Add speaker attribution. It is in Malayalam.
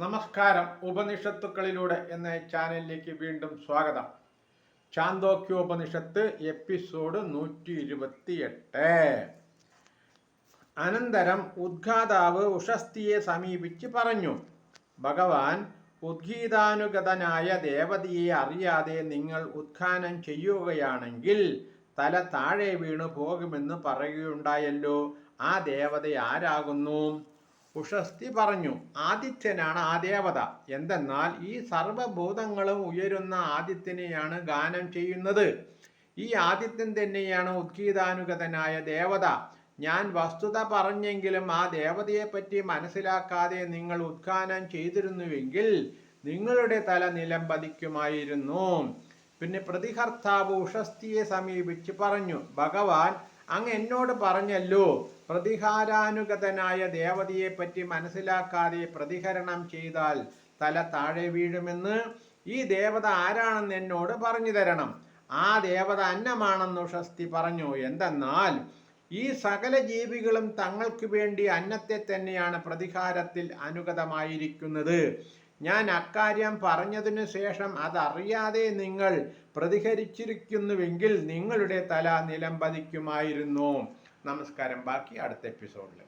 Speaker 1: നമസ്കാരം ഉപനിഷത്തുക്കളിലൂടെ എന്ന ചാനലിലേക്ക് വീണ്ടും സ്വാഗതം. ചാന്തോക്യോപനിഷത്ത് എപ്പിസോഡ് നൂറ്റി ഇരുപത്തി എട്ട് അനന്തരം ഉദ്ഘാതാവ് ഉഷസ്തിയെ സമീപിച്ച് പറഞ്ഞു ഭഗവാൻ ഉദ്ഗീതാനുഗതനായ ദേവതയെ അറിയാതെ നിങ്ങൾ ഉദ്ഘാനം ചെയ്യുകയാണെങ്കിൽ തല താഴെ വീണു പോകുമെന്ന് പറയുകയുണ്ടായല്ലോ. ആ ദേവത ആരാകുന്നു? ഉഷസ്തി പറഞ്ഞു ആദിത്യനാണ് ആ ദേവത എന്തെന്നാൽ ഈ സർവഭൂതങ്ങളും ഉയരുന്ന ആദിത്യനെയാണ് ഗാനം ചെയ്യുന്നത്. ഈ ആദിത്യൻ തന്നെയാണ് ഉദ്ഗീതാനുഗതനായ ദേവത. ഞാൻ വസ്തുത പറഞ്ഞെങ്കിലും ആ ദേവതയെപ്പറ്റി മനസ്സിലാക്കാതെ നിങ്ങൾ ഉദ്ഘാനം ചെയ്തിരുന്നുവെങ്കിൽ നിങ്ങളുടെ തല നിലം പതിക്കുമായിരുന്നു. പിന്നെ പ്രതികർത്താവ് ഉഷസ്തിയെ സമീപിച്ച് പറഞ്ഞു ഭഗവാൻ അങ്ങ് എന്നോട് പറഞ്ഞല്ലോ പ്രതിഹാരാനുഗതനായ ദേവതയെപ്പറ്റി മനസ്സിലാക്കാതെ പ്രതികരണം ചെയ്താൽ തല താഴെ വീഴുമെന്ന് ഈ ദേവത ആരാണെന്ന് എന്നോട് പറഞ്ഞു തരണം. ആ ദേവത അന്നമാണെന്നു ഷസ്തി പറഞ്ഞു. എന്തെന്നാൽ ഈ സകല ജീവികളും തങ്ങൾക്ക് വേണ്ടി അന്നത്തെ തന്നെയാണ് പ്രതിഹാരത്തിൽ അനുഗതമായിരിക്കുന്നത്. ഞാൻ അക്കാര്യം പറഞ്ഞതിനു ശേഷം അതറിയാതെ നിങ്ങൾ പ്രതികരിച്ചിരിക്കുന്നുവെങ്കിൽ നിങ്ങളുടെ തല നിലംപതിക്കുമായിരുന്നു നമസ്കാരം. ബാക്കി അടുത്ത എപ്പിസോഡിൽ